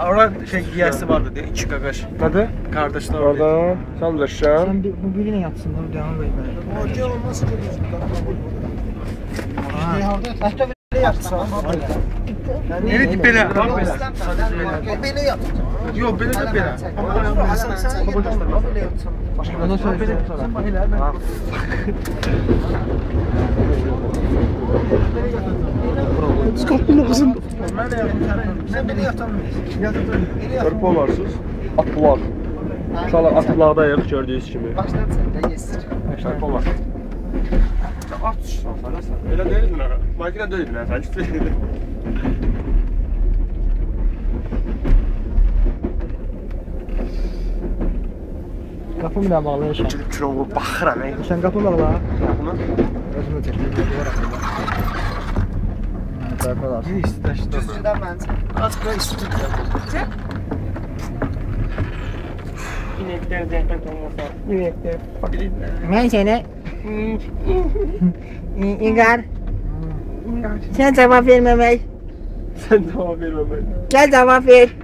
Orada şey yiyəsi vardı diye iki qaqaş. Nədir? Kardeşler orada. Orada sən bilirsən. Sen bir, bu birine yatsın da devam etmeye. Hoca olmaz Hatta böyle yapsam. Nereye tip belə? Bax belə. Böyle yap. Yox, belə də belə. Ondan sonra böyle Skapını qızım. Sen böyle yatamıyorsun. Hırp olarsınız. Atlar. Uşaqlar atlardayıq gördüyünüz kimi. Baştan sen de yesin. Hırp olar. Aç. Elə deyildin ağa. Makina deyildin sən. kapı mı da bağlı yaşa. Gidib kilovu baxıram ey. Sen kapı mı bağlı? Bunu de acolo. Este, da, și Just da, Ați prea istută Ce? Inecter de pentru motor. Inecter. Menține. Mm. Ingar. Mm. Ce-ți va fi, măi? Ce-ți va fi, măi? Ce-ți va fi?